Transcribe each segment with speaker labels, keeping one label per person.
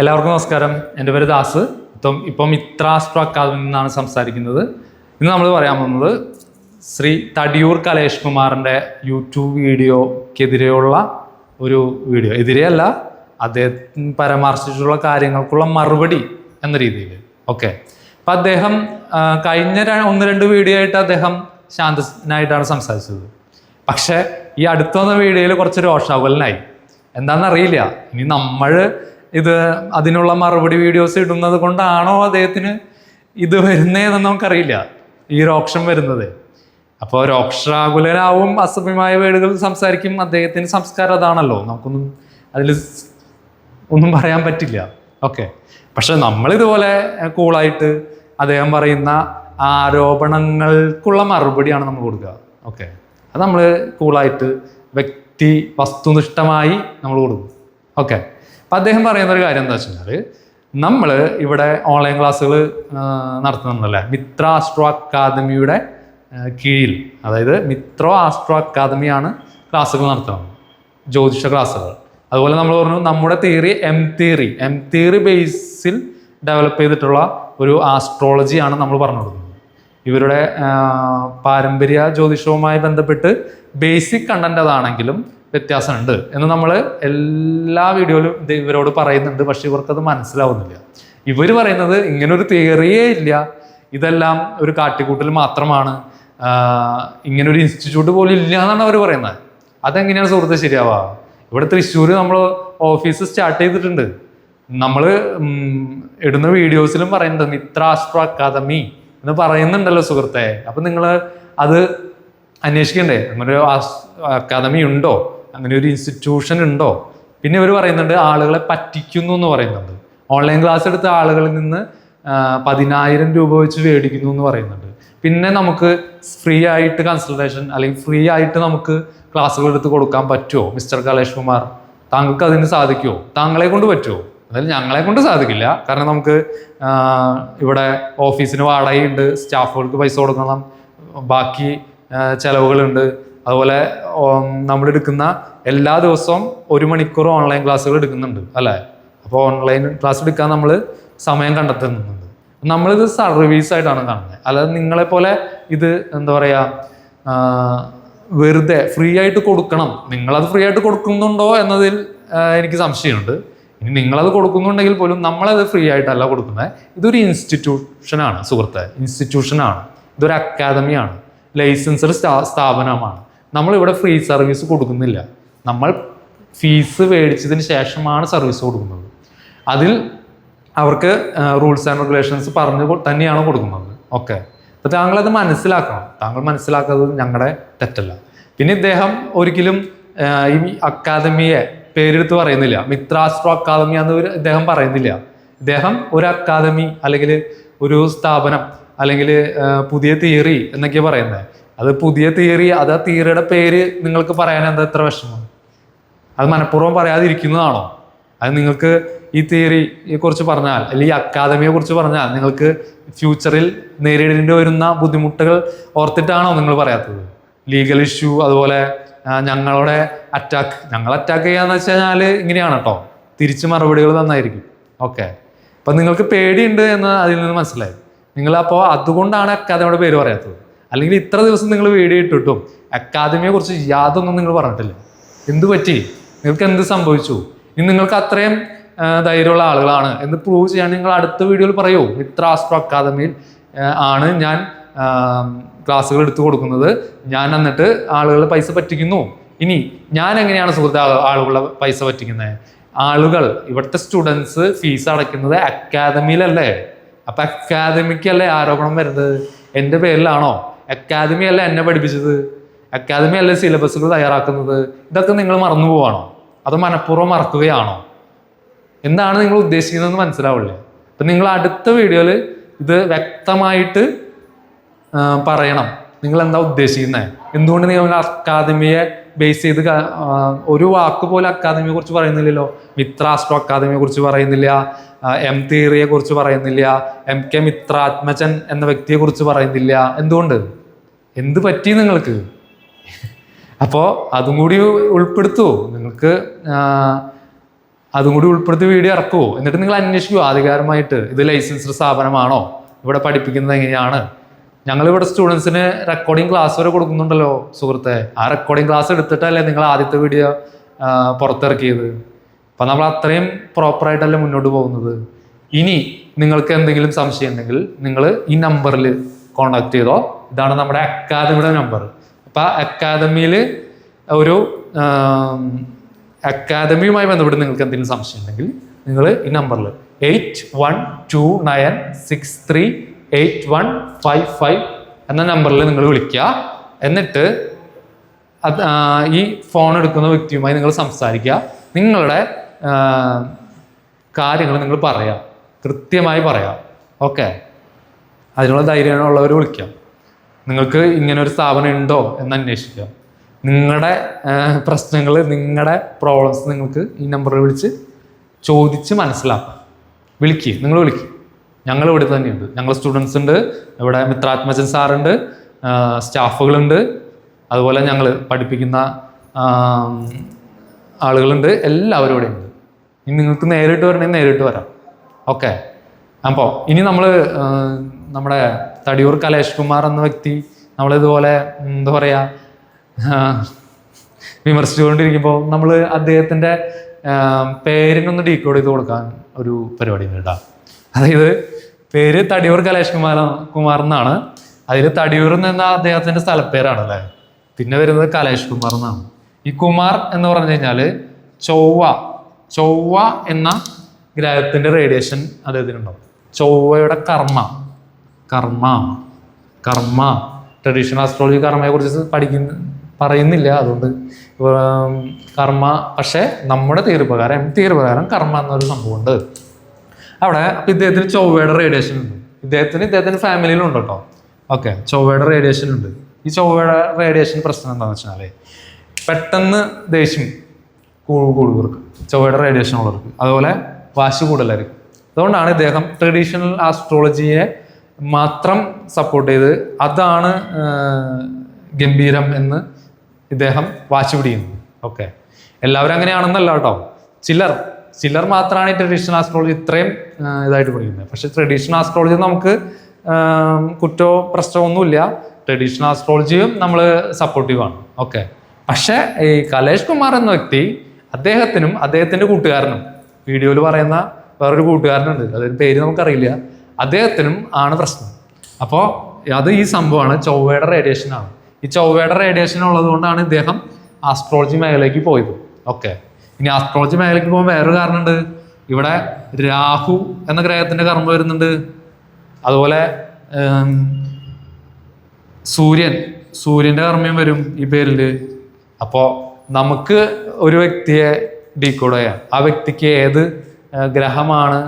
Speaker 1: എല്ലാവർക്കും നമസ്കാരം. എന്റെ പേര് ദാസ്. ഇപ്പം ഇപ്പം മിത്രാസ്ട്രോ അക്കാദമിയിൽ നിന്നാണ് സംസാരിക്കുന്നത്. ഇന്ന് നമ്മൾ പറയാൻ പോകുന്നത് ശ്രീ തടിയൂർ കലേഷ് കുമാറിന്റെ യൂട്യൂബ് വീഡിയോക്കെതിരെയുള്ള ഒരു വീഡിയോ. എതിരെയല്ല അദ്ദേഹം പരാമർശിച്ചിട്ടുള്ള കാര്യങ്ങൾക്കുള്ള മറുപടി എന്ന രീതിയിൽ. ഓക്കെ. അപ്പം അദ്ദേഹം കഴിഞ്ഞ ഒന്ന് രണ്ട് വീഡിയോ ആയിട്ട് അദ്ദേഹം ശാന്തനായിട്ടാണ് സംസാരിച്ചത്. പക്ഷേ ഈ അടുത്ത വന്ന വീഡിയോയിൽ കുറച്ച് രോഷാകുലനായി. എന്താണെന്നറിയില്ല. ഇനി നമ്മൾ ഇത് അതിനുള്ള മറുപടി വീഡിയോസ് ഇടുന്നത് കൊണ്ടാണോ അദ്ദേഹത്തിന് ഇത് വരുന്നതെന്ന് നമുക്കറിയില്ല. ഈ രോക്ഷം വരുന്നത്. അപ്പോൾ രോക്ഷാകുലനാവും അസഭ്യമായ വേടുകൾ സംസാരിക്കും അദ്ദേഹത്തിന് സംസ്കാരം അതാണല്ലോ. നമുക്കൊന്നും അതിൽ ഒന്നും പറയാൻ പറ്റില്ല. ഓക്കെ പക്ഷെ നമ്മളിതുപോലെ കൂളായിട്ട് അദ്ദേഹം പറയുന്ന ആരോപണങ്ങൾക്കുള്ള മറുപടിയാണ് നമ്മൾ കൊടുക്കുക. ഓക്കെ അത് നമ്മൾ കൂളായിട്ട് വ്യക്തി വസ്തുനിഷ്ഠമായി നമ്മൾ കൊടുക്കും. ഓക്കെ അപ്പം അദ്ദേഹം പറയുന്ന ഒരു കാര്യം എന്താ വെച്ച് നമ്മൾ ഇവിടെ ഓൺലൈൻ ക്ലാസ്സുകൾ നടത്തുന്നുണ്ടല്ലേ മിത്ര ആസ്ട്രോ അക്കാദമിയുടെ കീഴിൽ. അതായത് മിത്രോ ആസ്ട്രോ അക്കാദമിയാണ് ക്ലാസ്സുകൾ നടത്തുന്നത്. ജ്യോതിഷ ക്ലാസ്സുകൾ അതുപോലെ നമ്മൾ പറഞ്ഞു നമ്മുടെ theory M theory M theory ബേസിൽ ഡെവലപ്പ് ചെയ്തിട്ടുള്ള ഒരു ആസ്ട്രോളജിയാണ് നമ്മൾ പറഞ്ഞു കൊടുക്കുന്നത്. ഇവരുടെ പാരമ്പര്യ ജ്യോതിഷവുമായി ബന്ധപ്പെട്ട് ബേസിക് കണ്ടന്റ് അതാണെങ്കിലും വ്യത്യാസമുണ്ട് എന്ന് നമ്മൾ എല്ലാ വീഡിയോയിലും ഇത് ഇവരോട് പറയുന്നുണ്ട് പക്ഷെ ഇവർക്കത് മനസ്സിലാവുന്നില്ല. ഇവർ പറയുന്നത് ഇങ്ങനൊരു തിയറിയേ ഇല്ല. ഇതെല്ലാം ഒരു കാട്ടിക്കൂട്ടൽ മാത്രമാണ്. ഇങ്ങനൊരു ഇൻസ്റ്റിറ്റ്യൂട്ട് പോലും ഇല്ല എന്നാണ് അവർ പറയുന്നത്. അതെങ്ങനെയാണ് സുഹൃത്ത് ശരിയാവുക ഇവിടെ തൃശ്ശൂർ നമ്മൾ ഓഫീസ് സ്റ്റാർട്ട് ചെയ്തിട്ടുണ്ട്. നമ്മൾ ഇടുന്ന വീഡിയോസിലും പറയുന്നുണ്ട് മിത്ര ആസ്ട്രോ അക്കാദമി എന്ന് പറയുന്നുണ്ടല്ലോ സുഹൃത്തെ. അപ്പം നിങ്ങൾ അത് അന്വേഷിക്കണ്ടേ? ഒരു അക്കാദമി ഉണ്ടോ? അങ്ങനെ ഒരു ഇൻസ്റ്റിറ്റ്യൂഷൻ ഉണ്ടോ? പിന്നെ ഇവർ പറയുന്നുണ്ട് ആളുകളെ പറ്റിക്കുന്നു എന്ന് പറയുന്നുണ്ട്. ഓൺലൈൻ ക്ലാസ് എടുത്ത ആളുകളിൽ നിന്ന് പതിനായിരം രൂപ വെച്ച് മേടിക്കുന്നു എന്ന് പറയുന്നുണ്ട്. പിന്നെ നമുക്ക് ഫ്രീ ആയിട്ട് കൺസൾട്ടേഷൻ അല്ലെങ്കിൽ ഫ്രീ ആയിട്ട് നമുക്ക് ക്ലാസ്സുകൾ എടുത്ത് കൊടുക്കാൻ പറ്റുമോ മിസ്റ്റർ കലേഷ് കുമാർ താങ്കൾക്ക് അതിന് സാധിക്കുമോ താങ്കളെ കൊണ്ട് പറ്റുമോ അതായത് ഞങ്ങളെ കൊണ്ട് സാധിക്കില്ല. കാരണം നമുക്ക് ഇവിടെ ഓഫീസിന് വാടകയുണ്ട് സ്റ്റാഫുകൾക്ക് പൈസ കൊടുക്കണം. ബാക്കി ചെലവുകളുണ്ട്. അതുപോലെ നമ്മൾ എടുക്കുന്ന എല്ലാ ദിവസവും ഒരു മണിക്കൂർ ഓൺലൈൻ ക്ലാസ്സുകൾ എടുക്കുന്നുണ്ട് അല്ലേ? അപ്പോൾ ഓൺലൈൻ ക്ലാസ് എടുക്കാൻ നമ്മൾ സമയം കണ്ടെത്തുന്നുണ്ട്. നമ്മളിത് സർവീസ് ആയിട്ടാണ് കാണുന്നത്. അല്ലാതെ നിങ്ങളെപ്പോലെ ഇത് എന്താ പറയുക വെറുതെ ഫ്രീ ആയിട്ട് കൊടുക്കണം. നിങ്ങളത് ഫ്രീ ആയിട്ട് കൊടുക്കുന്നുണ്ടോ എന്നതിൽ എനിക്ക് സംശയമുണ്ട്. ഇനി നിങ്ങളത് കൊടുക്കുന്നുണ്ടെങ്കിൽ പോലും നമ്മളത് ഫ്രീ ആയിട്ടല്ല കൊടുക്കുന്നത്. ഇതൊരു ഇൻസ്റ്റിറ്റ്യൂഷനാണ് സുഹൃത്തെ. ഇൻസ്റ്റിറ്റ്യൂഷനാണ് ഇതൊരു അക്കാദമിയാണ് ലൈസൻസഡ് സ്ഥാപനമാണ്. നമ്മളിവിടെ ഫ്രീ സർവീസ് കൊടുക്കുന്നില്ല. നമ്മൾ ഫീസ് മേടിച്ചതിന് ശേഷമാണ് സർവീസ് കൊടുക്കുന്നത്. അതിൽ അവർക്ക് റൂൾസ് ആൻഡ് റെഗുലേഷൻസ് പറഞ്ഞു തന്നെയാണ് കൊടുക്കുന്നത്. ഓക്കെ അപ്പോൾ താങ്കളത് മനസ്സിലാക്കണം. താങ്കൾ മനസ്സിലാക്കുന്നത് ഞങ്ങളുടെ തെറ്റല്ല. പിന്നെ ഇദ്ദേഹം ഒരിക്കലും ഈ അക്കാദമിയെ പേരെടുത്ത് പറയുന്നില്ല. മിത്രാസ്ട്രോ അക്കാദമി എന്ന് ഇദ്ദേഹം പറയുന്നില്ല. ഇദ്ദേഹം ഒരു അക്കാദമി അല്ലെങ്കിൽ ഒരു സ്ഥാപനം അല്ലെങ്കിൽ പുതിയ തിയറി എന്നൊക്കെയാണ് പറയുന്നത് അത് പുതിയ തിയറി അത് ആ തിയറിയുടെ പേര് നിങ്ങൾക്ക് പറയാൻ എന്താ എത്ര വിഷമം? അത് മനഃപൂർവം പറയാതിരിക്കുന്നതാണോ? അത് നിങ്ങൾക്ക് ഈ തിയറിയെ കുറിച്ച് പറഞ്ഞാൽ അല്ലെങ്കിൽ ഈ അക്കാദമിയെ കുറിച്ച് പറഞ്ഞാൽ നിങ്ങൾക്ക് ഫ്യൂച്ചറിൽ നേരിടേണ്ടി വരുന്ന ബുദ്ധിമുട്ടുകൾ ഓർത്തിട്ടാണോ നിങ്ങൾ പറയാത്തത്? ലീഗൽ ഇഷ്യൂ അതുപോലെ ഞങ്ങളുടെ അറ്റാക്ക്. ഞങ്ങൾ അറ്റാക്ക് ചെയ്യാന്ന് വെച്ച് കഴിഞ്ഞാൽ ഇങ്ങനെയാണ് കേട്ടോ. തിരിച്ച് മറുപടികൾ തന്നായിരിക്കും. ഓക്കെ. അപ്പം നിങ്ങൾക്ക് പേടിയുണ്ട് എന്ന് അതിൽ നിന്ന് മനസ്സിലായി. നിങ്ങൾ അപ്പോൾ അതുകൊണ്ടാണ് അക്കാദമിയുടെ പേര് പറയാത്തത്. അല്ലെങ്കിൽ ഇത്ര ദിവസം നിങ്ങൾ വീഡിയോ ഇട്ടിട്ടും അക്കാദമിയെ കുറിച്ച് യാതൊന്നും നിങ്ങൾ പറഞ്ഞിട്ടില്ല. എന്ത് പറ്റി? നിങ്ങൾക്ക് എന്ത് സംഭവിച്ചു? ഇനി നിങ്ങൾക്ക് അത്രയും ധൈര്യമുള്ള ആളുകളാണ് എന്ന് പ്രൂവ് ചെയ്യാൻ നിങ്ങൾ അടുത്ത വീഡിയോയിൽ പറയൂ. ഇത്ര ആസ്ട്രോ അക്കാദമിയിൽ ആണ് ഞാൻ ക്ലാസ്സുകൾ എടുത്തു കൊടുക്കുന്നത്. ഞാൻ എന്നിട്ട് ആളുകൾ പൈസ പറ്റിക്കുന്നു. ഇനി ഞാൻ എങ്ങനെയാണ് സുഹൃത്ത് ആളുകളെ പൈസ പറ്റിക്കുന്നത് ആളുകൾ ഇവിടുത്തെ സ്റ്റുഡൻസ് ഫീസ് അടയ്ക്കുന്നത് അക്കാദമിയിലല്ലേ അപ്പം അക്കാദമിക്കല്ലേ ആരോപണം വരുന്നത്? എന്റെ പേരിലാണോ? അക്കാദമി അല്ല എന്നെ പഠിപ്പിച്ചത്? അക്കാദമി അല്ല സിലബസുകൾ തയ്യാറാക്കുന്നത്? ഇതൊക്കെ നിങ്ങൾ മറന്നു പോവാണോ? അത് മനഃപൂർവം മറക്കുകയാണോ? എന്താണ് നിങ്ങൾ ഉദ്ദേശിക്കുന്നതെന്ന് മനസ്സിലാവില്ലേ? അപ്പം നിങ്ങൾ അടുത്ത വീഡിയോയിൽ ഇത് വ്യക്തമായിട്ട് പറയണം. നിങ്ങൾ എന്താ ഉദ്ദേശിക്കുന്നത് എന്തുകൊണ്ട് നിങ്ങൾ അക്കാദമിയെ ബേസ് ചെയ്ത് ഒരു വാക്ക് പോലും അക്കാദമിയെ കുറിച്ച് പറയുന്നില്ലല്ലോ? മിത്രാസ്ട്രോ അക്കാദമിയെ കുറിച്ച് പറയുന്നില്ല. എം തിയറിയെ കുറിച്ച് പറയുന്നില്ല. എം കെ മിത്രാത്മജൻ എന്ന വ്യക്തിയെ കുറിച്ച് പറയുന്നില്ല. എന്തുകൊണ്ട്? എന്ത് പറ്റി നിങ്ങൾക്ക്? അപ്പോൾ അതും കൂടി ഉൾപ്പെടുത്തുമോ നിങ്ങൾക്ക് അതും കൂടി ഉൾപ്പെടുത്തി വീഡിയോ ഇറക്കുമോ എന്നിട്ട് നിങ്ങൾ അന്വേഷിക്കുമോ ആധികാരമായിട്ട് ഇത് ലൈസൻസ്ഡ് സ്ഥാപനമാണോ? ഇവിടെ പഠിപ്പിക്കുന്നത് എങ്ങനെയാണ്? ഞങ്ങളിവിടെ സ്റ്റുഡൻസിന് റെക്കോർഡിംഗ് ക്ലാസ് വരെ കൊടുക്കുന്നുണ്ടല്ലോ സുഹൃത്തെ. ആ റെക്കോർഡിംഗ് ക്ലാസ് എടുത്തിട്ടല്ലേ നിങ്ങൾ ആദ്യത്തെ വീഡിയോ പുറത്തിറക്കിയത്? അപ്പം നമ്മൾ അത്രയും പ്രോപ്പറായിട്ടല്ലേ മുന്നോട്ട് പോകുന്നത്. ഇനി നിങ്ങൾക്ക് എന്തെങ്കിലും സംശയം ഉണ്ടെങ്കിൽ നിങ്ങൾ ഈ നമ്പറിൽ കോണ്ടാക്ട് ചെയ്തോ ഇതാണ് നമ്മുടെ അക്കാദമിയുടെ നമ്പർ അപ്പം അക്കാദമിയിൽ ഒരു അക്കാദമിയുമായി ബന്ധപ്പെട്ട് നിങ്ങൾക്ക് എന്തെങ്കിലും സംശയം ഉണ്ടെങ്കിൽ നിങ്ങൾ ഈ നമ്പറിൽ eight one two nine six three eight one five five എന്ന നമ്പറിൽ നിങ്ങൾ വിളിക്കുക. എന്നിട്ട് അത് ഈ ഫോൺ എടുക്കുന്ന വ്യക്തിയുമായി നിങ്ങൾ സംസാരിക്കുക. നിങ്ങളുടെ കാര്യങ്ങൾ നിങ്ങൾ പറയാം കൃത്യമായി പറയാം ഓക്കെ അതിനുള്ള ധൈര്യമുള്ളവർ വിളിക്കാം. നിങ്ങൾക്ക് ഇങ്ങനെ ഒരു സ്ഥാപനം ഉണ്ടോ എന്ന് അന്വേഷിക്കുക. നിങ്ങളുടെ പ്രശ്നങ്ങൾ നിങ്ങളുടെ പ്രോബ്ലംസ് നിങ്ങൾക്ക് ഈ നമ്പറിൽ വിളിച്ച് ചോദിച്ച് മനസ്സിലാക്കാം. വിളിക്കുക നിങ്ങൾ വിളിക്കുക ഞങ്ങൾ ഇവിടെ തന്നെയുണ്ട്. ഞങ്ങൾ സ്റ്റുഡൻസ് ഉണ്ട് ഇവിടെ മിത്രാത്മജൻ സാറുണ്ട് സ്റ്റാഫുകളുണ്ട് അതുപോലെ ഞങ്ങൾ പഠിപ്പിക്കുന്ന ആളുകളുണ്ട് എല്ലാവരും ഇവിടെ ഉണ്ട്. ഇനി നിങ്ങൾക്ക് നേരിട്ട് വരണമെങ്കിൽ നേരിട്ട് വരാം. ഓക്കെ അപ്പോൾ ഇനി നമ്മൾ നമ്മുടെ തടിയൂർ കലേഷ് കുമാർ എന്ന വ്യക്തി നമ്മളിതുപോലെ എന്താ പറയുക വിമർശിച്ചുകൊണ്ടിരിക്കുമ്പോൾ നമ്മൾ അദ്ദേഹത്തിന്റെ പേരിനൊന്ന് ഡീക്കോഡ് ചെയ്ത് കൊടുക്കാൻ ഒരു പരിപാടി കേട്ടോ. അതായത് പേര് തടിയൂർ കലേഷ് കുമാർ കുമാർ എന്നാണ്. അതിൽ തടിയൂർ എന്ന അദ്ദേഹത്തിന്റെ സ്ഥലപ്പേരാണ് അല്ലേ പിന്നെ വരുന്നത് കലേഷ് കുമാർ എന്നാണ്. ഈ കുമാർ എന്ന് പറഞ്ഞു കഴിഞ്ഞാൽ ചൊവ്വ ചൊവ്വ എന്ന ഗ്രഹത്തിന്റെ റേഡിയേഷൻ അദ്ദേഹത്തിനുണ്ടാവും. ചൊവ്വയുടെ കർമ്മ. കർമ്മ. കർമ്മ. ട്രഡീഷണൽ ആസ്ട്രോളജി കർമ്മയെക്കുറിച്ച് പഠിക്കുന്ന പറയുന്നില്ല. അതുകൊണ്ട് കർമ്മ. പക്ഷേ നമ്മുടെ തീർപ്രകാരം എം തീർപ്രകാരം കർമ്മ എന്നൊരു സംഭവമുണ്ട്. അവിടെ അപ്പോൾ ഇദ്ദേഹത്തിന് ചൊവ്വയുടെ റേഡിയേഷൻ ഉണ്ട്. ഇദ്ദേഹത്തിന് ഇദ്ദേഹത്തിന്റെ ഫാമിലിയിലും ഉണ്ട് കേട്ടോ ഓക്കെ ചൊവ്വയുടെ റേഡിയേഷൻ ഉണ്ട്. ഈ ചൊവ്വയുടെ റേഡിയേഷൻ പ്രശ്നം എന്താണെന്ന് വെച്ചാൽ പെട്ടെന്ന് ദേഷ്യം കൂടു- കൂടുകൾക്ക് ചൊവ്വയുടെ റേഡിയേഷൻ ഉള്ളവർക്ക്. അതുപോലെ വാശി കൂടുതലായിരിക്കും. അതുകൊണ്ടാണ് ഇദ്ദേഹം ട്രഡീഷണൽ ആസ്ട്രോളജിയെ മാത്രം സപ്പോർട്ട് ചെയ്ത് അതാണ് ഗംഭീരം എന്ന് ഇദ്ദേഹം വാശി പിടിക്കുന്നത് ഓക്കെ എല്ലാവരും അങ്ങനെയാണെന്നല്ല കേട്ടോ. ചിലർ ചിലർ മാത്രമാണ് ഈ ട്രഡീഷണൽ ആസ്ട്രോളജി ഇത്രയും ഇതായിട്ട് പഠിക്കുന്നത്. പക്ഷെ ട്രഡീഷണൽ ആസ്ട്രോളജി നമുക്ക് കുറ്റോ പ്രശ്നമോ ഒന്നുമില്ല. ട്രഡീഷണൽ ആസ്ട്രോളജിയും നമ്മൾ സപ്പോർട്ടീവാണ് ഓക്കെ പക്ഷേ ഈ കലേഷ് കുമാർ എന്ന വ്യക്തി അദ്ദേഹത്തിനും അദ്ദേഹത്തിന്റെ കൂട്ടുകാരനും വീഡിയോയിൽ പറയുന്ന വേറൊരു കൂട്ടുകാരനുണ്ട്. അതിന്റെ പേര് നമുക്കറിയില്ല. അദ്ദേഹത്തിനും ആണ് പ്രശ്നം. അപ്പോൾ അത് ഈ സംഭവമാണ് ചൊവ്വയുടെ റേഡിയേഷൻ ആണ്. ഈ ചൊവ്വയുടെ റേഡിയേഷൻ ഉള്ളത് കൊണ്ടാണ് ഇദ്ദേഹം ആസ്ട്രോളജി മേഖലയ്ക്ക് പോയത്. ഓക്കെ ഇനി ആസ്ട്രോളജി മേഖലയ്ക്ക് പോകാൻ വേറൊരു കാരണമുണ്ട് ഇവിടെ രാഹു എന്ന ഗ്രഹത്തിന്റെ കർമ്മം വരുന്നുണ്ട്. അതുപോലെ സൂര്യൻ സൂര്യന്റെ കർമ്മയും വരും ഈ പേരിൽ അപ്പോൾ നമുക്ക് ഒരു വ്യക്തിയെ ഡീക്കോഡ് ചെയ്യാം. ആ വ്യക്തിക്ക് ഏത് ഗ്രഹമാണ്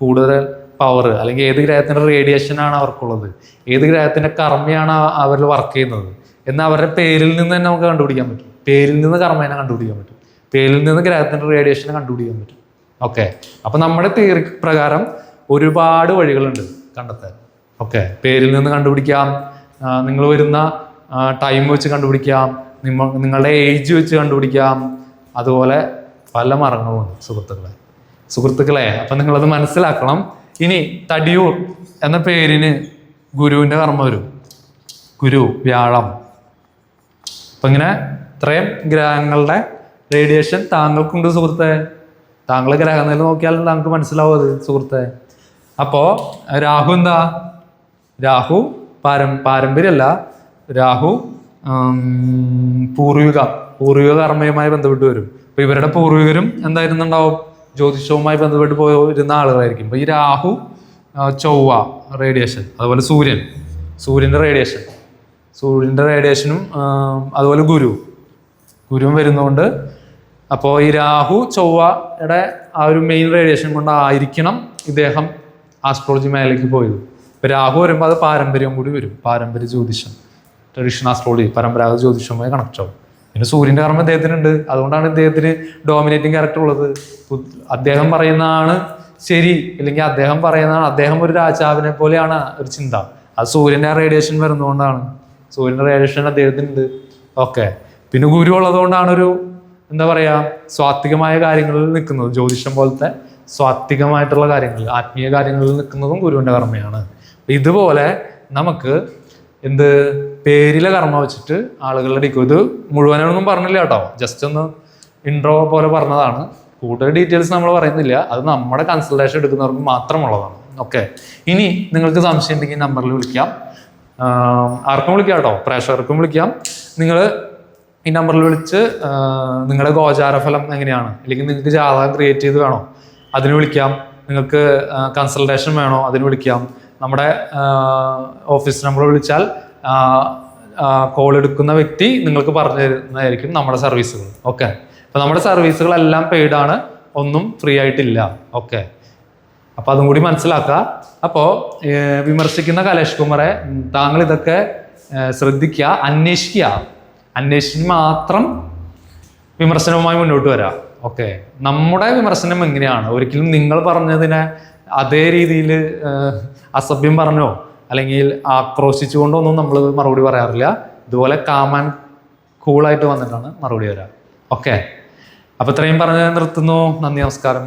Speaker 1: കൂടുതൽ പവർ അല്ലെങ്കിൽ ഏത് ഗ്രഹത്തിന്റെ റേഡിയേഷൻ ആണ് അവർക്കുള്ളത്? ഏത് ഗ്രഹത്തിന്റെ കർമ്മയാണ് അവരിൽ വർക്ക് ചെയ്യുന്നത്? എന്ന് അവരുടെ പേരിൽ നിന്ന് തന്നെ നമുക്ക് കണ്ടുപിടിക്കാൻ പറ്റും. പേരിൽ നിന്ന് കർമ്മേനെ കണ്ടുപിടിക്കാൻ പറ്റും. പേരിൽ നിന്ന് ഗ്രഹത്തിന്റെ റേഡിയേഷനെ കണ്ടുപിടിക്കാൻ പറ്റും. ഓക്കെ അപ്പം നമ്മുടെ തിയറി പ്രകാരം ഒരുപാട് വഴികളുണ്ട് കണ്ടെത്താൻ. ഓക്കെ പേരിൽ നിന്ന് കണ്ടുപിടിക്കാം. നിങ്ങൾ വരുന്ന ടൈം വെച്ച് കണ്ടുപിടിക്കാം. നിങ്ങ നിങ്ങളുടെ ഏജ് വെച്ച് കണ്ടുപിടിക്കാം. അതുപോലെ പല മാർഗങ്ങളുമുണ്ട് സുഹൃത്തുക്കളെ. സുഹൃത്തുക്കളെ അപ്പം നിങ്ങളത് മനസ്സിലാക്കണം. ഇനി തടിയൂർ എന്ന പേരിന് ഗുരുവിന്റെ കർമ്മ വരും. ഗുരു വ്യാഴം. അപ്പം ഇങ്ങനെ ഇത്രയും ഗ്രഹങ്ങളുടെ റേഡിയേഷൻ താങ്കൾക്കുണ്ട് സുഹൃത്തെ. താങ്കൾ ഗ്രഹനില നോക്കിയാൽ താങ്കൾക്ക് മനസ്സിലാവും അത് സുഹൃത്തെ. അപ്പോൾ രാഹു എന്താ? രാഹു പാരം പാരമ്പര്യമല്ല രാഹു പൂർവിക. പൂർവിക കർമ്മയുമായി ബന്ധപ്പെട്ട് വരും. അപ്പോൾ ഇവരുടെ പൂർവികരും എന്തായിരുന്നുണ്ടാവും? ജ്യോതിഷവുമായി ബന്ധപ്പെട്ട് പോയിരുന്ന ആളുകളായിരിക്കും. ഈ രാഹു ചൊവ്വ റേഡിയേഷൻ അതുപോലെ സൂര്യൻ സൂര്യന്റെ റേഡിയേഷൻ സൂര്യന്റെ റേഡിയേഷനും അതുപോലെ ഗുരു ഗുരുവും വരുന്നതുകൊണ്ട് അപ്പോൾ ഈ രാഹു ചൊവ്വയുടെ ആ ഒരു മെയിൻ റേഡിയേഷൻ കൊണ്ടായിരിക്കണം ഇദ്ദേഹം ആസ്ട്രോളജി മേഖലയ്ക്ക് പോയത്. ഇപ്പോൾ രാഹു വരുമ്പോൾ അത് പാരമ്പര്യം കൂടി വരും. പാരമ്പര്യ ജ്യോതിഷം ട്രഡീഷണൽ ആസ്ട്രോളജി പരമ്പരാഗത ജ്യോതിഷവുമായി കണക്ട് ആവും. പിന്നെ സൂര്യന്റെ കർമ്മം അദ്ദേഹത്തിനുണ്ട് അതുകൊണ്ടാണ് ഇദ്ദേഹത്തിന് ഡോമിനേറ്റിംഗ് ക്യാരക്ടർ ഉള്ളത്. അദ്ദേഹം പറയുന്നതാണ് ശരി ഇല്ലെങ്കിൽ അദ്ദേഹം പറയുന്നതാണ് അദ്ദേഹം ഒരു രാജാവിനെ പോലെയാണ് ഒരു ചിന്ത. അത് സൂര്യന്റെ റേഡിയേഷൻ വരുന്നതുകൊണ്ടാണ്. സൂര്യന്റെ റേഡിയേഷൻ അദ്ദേഹത്തിനുണ്ട്. ഓക്കെ പിന്നെ ഗുരു ഉള്ളതുകൊണ്ടാണ് ഒരു എന്താ പറയുക സ്വാത്വികമായ കാര്യങ്ങളിൽ നിൽക്കുന്നത്. ജ്യോതിഷം പോലത്തെ സ്വാത്വികമായിട്ടുള്ള കാര്യങ്ങൾ ആത്മീയ കാര്യങ്ങളിൽ നിൽക്കുന്നതും ഗുരുവിന്റെ കർമ്മയാണ്. ഇതുപോലെ നമുക്ക് എന്ത് പേരിലെ കർമ്മ വെച്ചിട്ട് ആളുകളുടെ ഇത് മുഴുവനൊന്നും പറഞ്ഞില്ല കേട്ടോ. ജസ്റ്റ് ഒന്ന് ഇൻട്രോ പോലെ പറഞ്ഞതാണ്. കൂടുതൽ ഡീറ്റെയിൽസ് നമ്മൾ പറയുന്നില്ല. അത് നമ്മുടെ കൺസൾട്ടേഷൻ എടുക്കുന്നവർക്ക് മാത്രമുള്ളതാണ്. ഓക്കെ ഇനി നിങ്ങൾക്ക് സംശയം ഉണ്ടെങ്കിൽ നമ്പറിൽ വിളിക്കാം. ആർക്കും വിളിക്കാം കേട്ടോ. പ്രേക്ഷകർക്കും വിളിക്കാം. നിങ്ങൾ ഈ നമ്പറിൽ വിളിച്ച് നിങ്ങളുടെ ഗോചാരഫലം എങ്ങനെയാണ്? അല്ലെങ്കിൽ നിങ്ങൾക്ക് ജാതകം ക്രിയേറ്റ് ചെയ്ത് വേണോ? അതിന് വിളിക്കാം. നിങ്ങൾക്ക് കൺസൾട്ടേഷൻ വേണോ? അതിന് വിളിക്കാം. നമ്മുടെ ഓഫീസ് നമ്പർ വിളിച്ചാൽ കോൾ എടുക്കുന്ന വ്യക്തി നിങ്ങൾക്ക് പറഞ്ഞു തരുന്നതായിരിക്കും നമ്മുടെ സർവീസുകൾ ഓക്കെ അപ്പോൾ നമ്മുടെ സർവീസുകളെല്ലാം പെയ്ഡാണ് ഒന്നും ഫ്രീ ആയിട്ടില്ല. ഓക്കെ അപ്പോൾ അതും കൂടി മനസ്സിലാക്കുക. അപ്പോൾ വിമർശിക്കുന്ന കലേഷ് കുമാറെ താങ്കൾ ഇതൊക്കെ ശ്രദ്ധിക്കുക അന്വേഷിക്കുക. അന്വേഷിച്ച് മാത്രം വിമർശനവുമായി മുന്നോട്ട് വരാം. ഓക്കെ നമ്മുടെ വിമർശനം എങ്ങനെയാണ്? ഒരിക്കലും നിങ്ങൾ പറഞ്ഞതിനെ അതേ രീതിയിൽ അസഭ്യം പറഞ്ഞോ? അല്ലെങ്കിൽ ആക്രോശിച്ചുകൊണ്ടൊന്നും നമ്മൾ മറുപടി പറയാറില്ല. ഇതുപോലെ കാമാൻ കൂളായിട്ട് വന്നിട്ടാണ് മറുപടി വരാം. ഓക്കെ അപ്പോൾ ഇത്രയും പറഞ്ഞ് നിർത്തുന്നു. നന്ദി നമസ്കാരം.